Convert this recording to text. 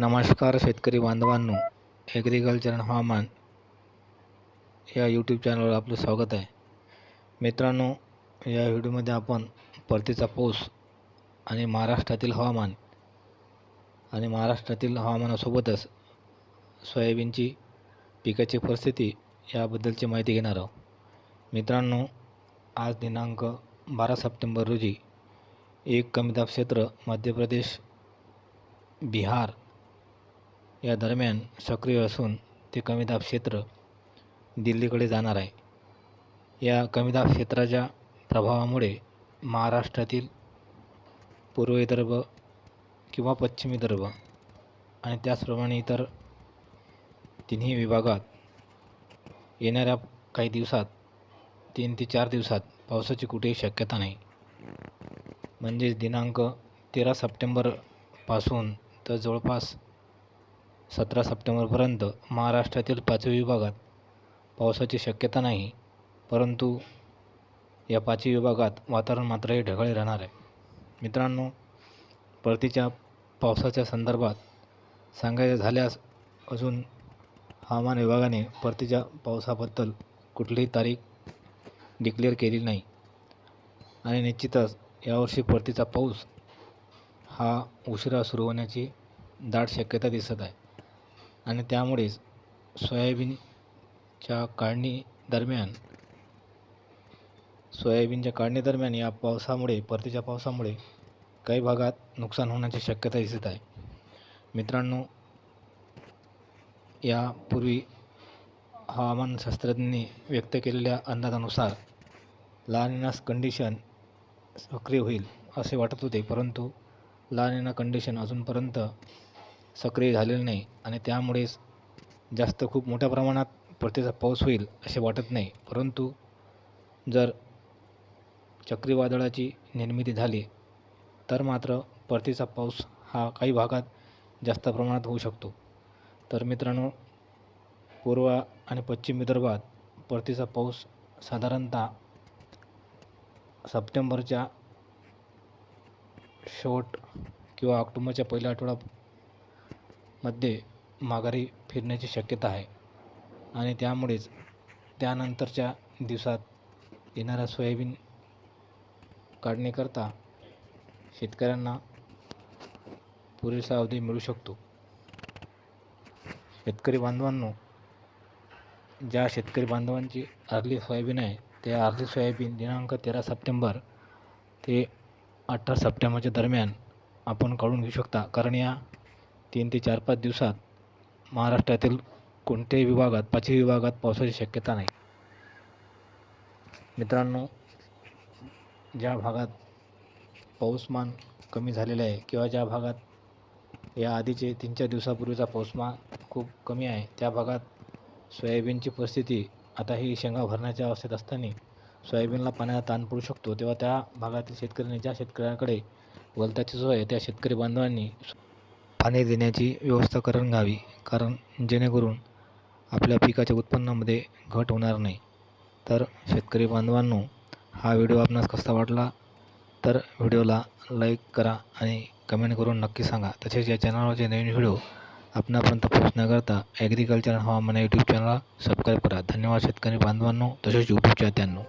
नमस्कार शेतकरी बांधवांनो ॲग्रिकल्चर आणि हवामान या यूट्यूब चॅनलवर आपलं स्वागत आहे. मित्रांनो या व्हिडिओमध्ये आपण परतीचा पाऊस आणि महाराष्ट्रातील हवामान आणि महाराष्ट्रातील हवामानासोबतच सोयाबीनची पिकाची परिस्थिती याबद्दलची माहिती घेणार आहोत. मित्रांनो आज दिनांक बारा सप्टेंबर रोजी एक कमीदाब क्षेत्र मध्य प्रदेश बिहार या दरम्यान सक्रिय असून ते कमीदाब क्षेत्र दिल्लीकडे जाणार आहे. या कमीदाब क्षेत्राच्या प्रभावामुळे महाराष्ट्रातील पूर्व विदर्भ किंवा पश्चिम विदर्भ आणि त्याचप्रमाणे इतर तिन्ही विभागात येणाऱ्या काही दिवसात तीन ते चार दिवसात पावसाची कुठेही शक्यता नाही. म्हणजेच दिनांक तेरा सप्टेंबरपासून तर जवळपास सतरा सप्टेंबरपर्यंत महाराष्ट्रातील पाचवी विभागात पावसाची शक्यता नाही परंतु या पाचवी विभागात वातावरण मात्र हे ढगाळ राहणार आहे. मित्रांनो परतीच्या पावसाच्या संदर्भात सांगायचं झाल्यास अजून हवामान विभागाने परतीच्या पावसाबद्दल कुठलीही तारीख डिक्लेअर केली नाही. आणि निश्चितच यावर्षी परतीचा पाऊस हा उशिरा सुरू होण्याची दाट शक्यता दिसत आहे. आणि त्यामुळेच सोयाबीनच्या काढणी दरम्यान सोयाबीनच्या काढणीदरम्यान या पावसामुळे परतीच्या पावसामुळे काही भागात नुकसान होण्याची शक्यता दिसत आहे. मित्रांनो यापूर्वी हवामानशास्त्रज्ञांनी व्यक्त केलेल्या अंदाजानुसार लानिनास कंडिशन सक्रिय होईल असे वाटत होते परंतु लानिना कंडिशन अजूनपर्यंत सक्रिय झालेलं नाही आणि त्यामुळेच जास्त खूप मोठ्या प्रमाणात परतीचा पाऊस होईल असे वाटत नाही. परंतु जर चक्रीवादळाची निर्मिती झाली तर मात्र परतीचा पाऊस हा काही भागात जास्त प्रमाणात होऊ शकतो. तर मित्रांनो पूर्व आणि पश्चिम विदर्भात परतीचा पाऊस साधारणतः सप्टेंबरच्या शेवट किंवा ऑक्टोबरच्या पहिल्या मध्ये माघारी फिरण्याची शक्यता आहे. आणि त्यामुळेच त्यानंतरच्या दिवसात येणाऱ्या सोयाबीन काढण्याकरता शेतकऱ्यांना पुरेसा अवधी मिळू शकतो. शेतकरी बांधवांनो ज्या शेतकरी बांधवांची अर्ली सोयाबीन आहे ते अर्ली सोयाबीन दिनांक तेरा सप्टेंबर ते अठरा सप्टेंबरच्या दरम्यान आपण काढून घेऊ शकता. कारण या तीन ते चार पाच दिवसात महाराष्ट्रातील कोणत्याही विभागात पाचही विभागात पावसाची शक्यता नाही. मित्रांनो ज्या भागात पाऊसमान कमी झालेलं आहे किंवा ज्या भागात या आधीचे तीन चार दिवसापूर्वीचा पाऊसमान खूप कमी आहे त्या भागात सोयाबीनची परिस्थिती आता ही शेंगा भरण्याच्या अवस्थेत असताना सोयाबीनला पाण्याचा ताण पडू शकतो. तेव्हा त्या भागातील शेतकऱ्यांनी ज्या शेतकऱ्यांकडे वलताची सोय आहे त्या शेतकरी बांधवांनी पाणी देण्याची व्यवस्था करून घ्यावी कारण जेणेकरून आपल्या पिकाच्या उत्पन्नामध्ये घट होणार नाही. तर शेतकरी बांधवांनो हा व्हिडिओ आपणास कसा वाटला? तर व्हिडिओला लाईक करा आणि कमेंट करून नक्की सांगा. तसेच या चॅनलवरचे नवीन व्हिडिओ आपणापर्यंत पोहोचण्याकरता ॲग्रिकल्चर हवामान यूट्यूब चॅनलला सबस्क्राईब करा. धन्यवाद शेतकरी बांधवांनो. तसेच यूट्यूब चाहत्यांनो